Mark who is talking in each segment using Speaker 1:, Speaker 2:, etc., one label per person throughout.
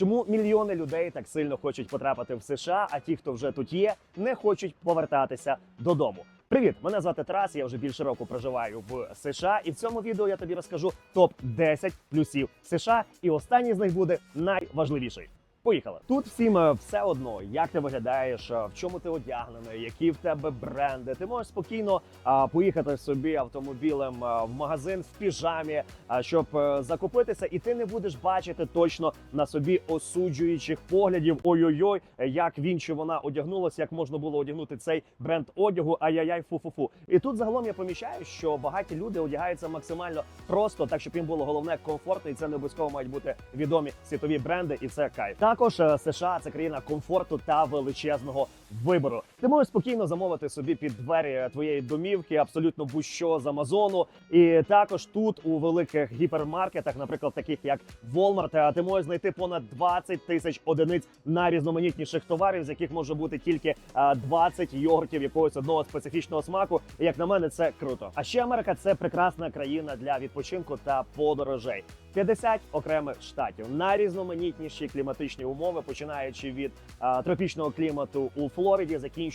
Speaker 1: Чому мільйони людей так сильно хочуть потрапити в США, а ті, хто вже тут є, не хочуть повертатися додому? Привіт, мене звати Тарас. Я вже більше року проживаю в США, і в цьому відео я тобі розкажу топ 10 плюсів США. І останній з них буде найважливіший. Поїхали. Тут всім е, все одно, як ти виглядаєш, е, в чому ти одягнений, які в тебе бренди. Ти можеш спокійно а, поїхати собі автомобілем а, в магазин в піжамі, а, щоб е, закупитися, і ти не будеш бачити точно на собі осуджуючих поглядів. Ой-ой-ой, як він чи вона одягнулася, як можна було одягнути цей бренд одягу. Ай-яй-яй, фу-фу-фу. І тут загалом я помічаю, що багаті люди одягаються максимально просто, так щоб їм було головне комфортно, і це не обов'язково мають бути відомі світові бренди, і це кайф. Також е, США це країна комфорту та величезного вибору. Ти можеш спокійно замовити собі під двері твоєї домівки абсолютно будь-що з Амазону. І також тут у великих гіпермаркетах, наприклад, таких як Walmart, ти можеш знайти понад 20 тисяч одиниць найрізноманітніших товарів, з яких може бути тільки е, 20 йогуртів якогось одного специфічного смаку. І, Як на мене, це круто. А ще Америка це прекрасна країна для відпочинку та подорожей. 50 окремих штатів, найрізноманітніші кліматичні умови, починаючи від тропічного клімату у Флориді, закінчуючи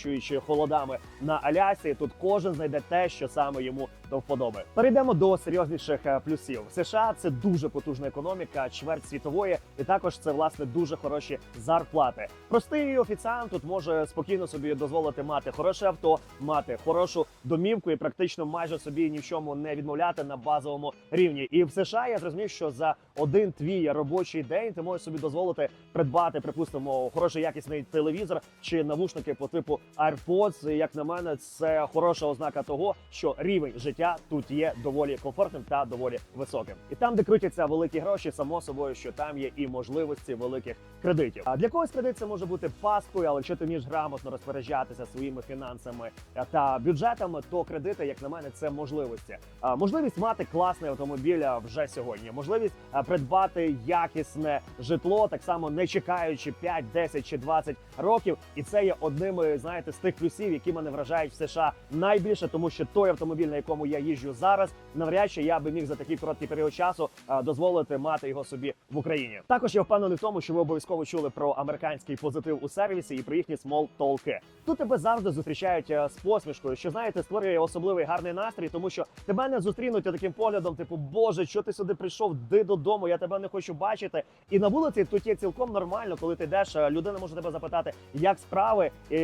Speaker 1: холодами на Алясі. Тут кожен знайде те, що саме йому до вподоби. Перейдемо до серйозніших е, плюсів. США це дуже потужна економіка, чверть світової, і також це власне дуже хороші зарплати. Простий офіціант тут може спокійно собі дозволити мати хороше авто, мати хорошу домівку і практично майже собі ні в чому не відмовляти на базовому рівні. І в США я зрозумів, що за один твій робочий день ти можеш собі дозволити придбати, припустимо, хороший якісний телевізор чи навушники по типу AirPods. Як на мене, це хороша ознака того, що рівень життя тут є доволі комфортним та доволі високим. І там, де крутяться великі гроші, само собою, що там є і можливості великих кредитів. А для когось кредит це може бути пасткою, але якщо ти вмієш грамотно розпоряджатися своїми фінансами та бюджетами, то кредити, як на мене, це можливості. Можливість мати класний автомобіль вже сьогодні, можливість придбати якісне житло, так само не чекаючи 5, 10 чи 20 років. І це є одним, е, знаєте, з тих плюсів, які мене вражають в США найбільше, тому що той автомобіль, на якому я їжджу зараз, навряд чи я би міг за такий короткий період часу дозволити мати його собі в Україні. Також я впевнений в тому, що ви обов'язково чули про американський позитив у сервісі і про їхні смол толки. Тут тебе завжди зустрічають е, з посмішкою, що знаєте, створює особливий гарний настрій, тому що тебе не зустрінуть таким поглядом, типу, Боже, що ти сюди прийшов? Ди додому, я тебе не хочу бачити. І на вулиці тут є цілком нормально, коли ти йдеш, е, людина може тебе запитати, як справи. І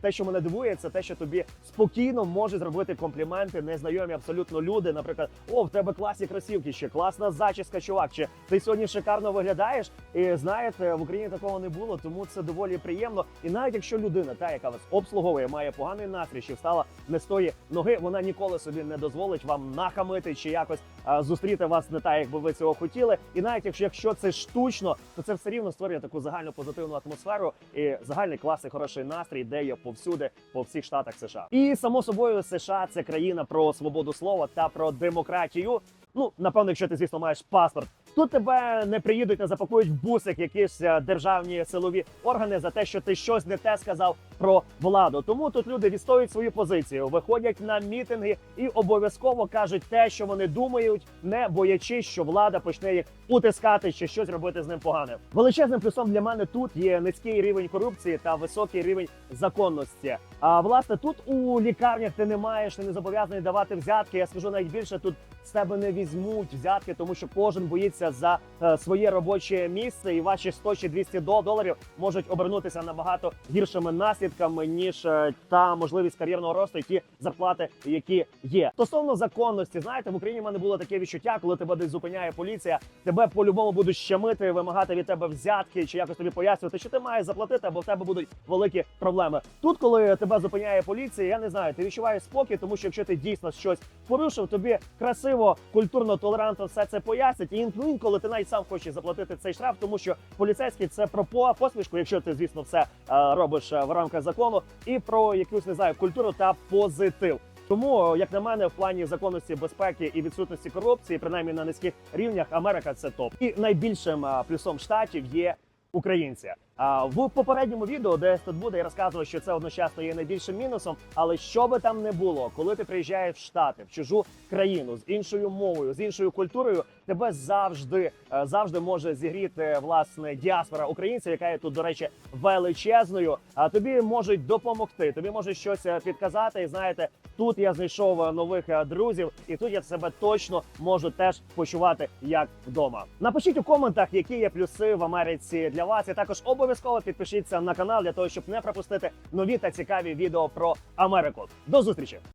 Speaker 1: те, що мене дивує, це те, що тобі спокійно можуть зробити компліменти незнайомі абсолютно люди. Наприклад, о, в тебе класні кросівки, ще класна зачіска, чувак. Чи ти сьогодні шикарно виглядаєш? І знаєте, в Україні такого не було, тому це доволі приємно. І навіть якщо людина, та яка вас обслуговує, має поганий настрій, чи встала не з тої ноги, вона ніколи собі не дозволить вам нахамити чи якось зустріти вас не так, як би ви цього хотіли. І навіть якщо, це штучно, то це все рівно створює таку загальну позитивну атмосферу і загальний класний хороший настрій, де є повсюди, по всіх штатах США. І само собою, США це країна про свободу слова та про демократію. Ну, напевно, якщо ти, звісно, маєш паспорт. Тут тебе не приїдуть, не запакують в бусик якісь е, державні силові органи за те, що ти щось не те сказав про владу. Тому тут люди відстоюють свою позицію, виходять на мітинги і обов'язково кажуть те, що вони думають, не боячись, що влада почне їх утискати чи щось робити з ним погане. Величезним плюсом для мене тут є низький рівень корупції та високий рівень законності. А власне тут у лікарнях ти не маєш, ти не зобов'язаний давати взятки. Я скажу навіть більше тут з тебе не візьмуть взятки, тому що кожен боїться за е, своє робоче місце, і ваші 100 чи 200 до- доларів можуть обернутися набагато гіршими наслідками ніж е, та можливість кар'єрного росту, і ті зарплати, які є. Стосовно законності, знаєте, в Україні в мене було таке відчуття, коли тебе десь зупиняє поліція, тебе по-любому будуть щемити, вимагати від тебе взятки чи якось тобі пояснювати, що ти маєш заплатити, або в тебе будуть великі проблеми. Тут, коли тебе зупиняє поліція, я не знаю, ти відчуваєш спокій, тому що якщо ти дійсно щось порушив, тобі красиво, культурно, толерантно все це пояснять. І інколи ти навіть сам хочеш заплатити цей штраф, тому що поліцейський це про по- посмішку, якщо ти, звісно, все е, робиш е, в рамках закону, і про якусь не знаю культуру та позитив. Тому, як на мене, в плані законності безпеки і відсутності корупції, принаймні на низьких рівнях, Америка це топ. І найбільшим е, плюсом штатів є українці. В попередньому відео, де тут буде, я розказував, що це одночасно є найбільшим мінусом. Але що би там не було, коли ти приїжджаєш в Штати, в чужу країну з іншою мовою, з іншою культурою, тебе завжди е, завжди може зігріти власне діаспора українців, яка є тут, до речі, величезною. А тобі можуть допомогти, тобі можуть щось е, підказати. І знаєте, тут я знайшов е, нових друзів, і тут я себе точно можу теж почувати як вдома. Напишіть у коментах, які є плюси в Америці для вас. І також обов'язково підпишіться на канал для того, щоб не пропустити нові та цікаві відео про Америку. До зустрічі!